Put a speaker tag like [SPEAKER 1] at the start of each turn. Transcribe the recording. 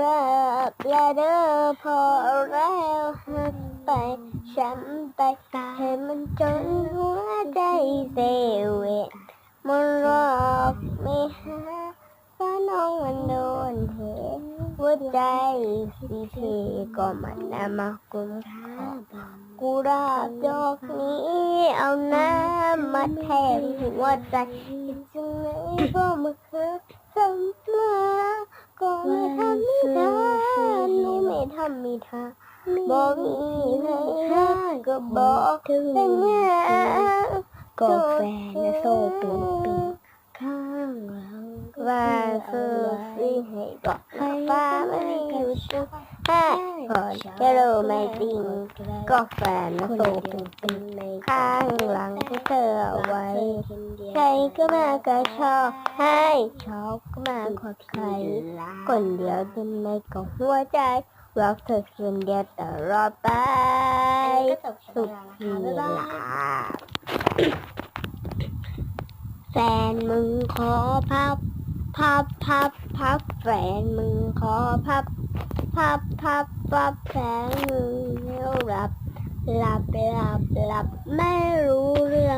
[SPEAKER 1] รักและเด้อพอแล้วหักไปช้ำไปให้มันจนหัวใจเซเวตมันรอกไม่หาเพราะน้องมันโดนเหตุหัวใจสิเทก็มันนำมากุมค่ากูราบดอกนี้เอาน้ำมาแทงหัวใจจึงไหนก็มาเม่ทำไม่ได้บอกมีใครก็บอกถึงงานก็แฟนนะโซปิงปิงข้างหลังว่าคือสิให้บอกฟ้าไม่อยู่ชุดให้ก่อนจะรู้ไม่จริงก็แฟนนะโซปิงปิงข้างหลังที่เธอเอาไว้ใครก็มาก็ชอบให้ชอบก็มาขอใครคนเดียวเป็นในของหัวใจ รักเธอคนเดียวตลอดไป สุดเวลาแฟนมึงขอพับ พับพับพับแฟนมึงขอพับ พับพับพับแฟนมึงแล้วหลับหลับหลับหลับไม่รู้เรื่อง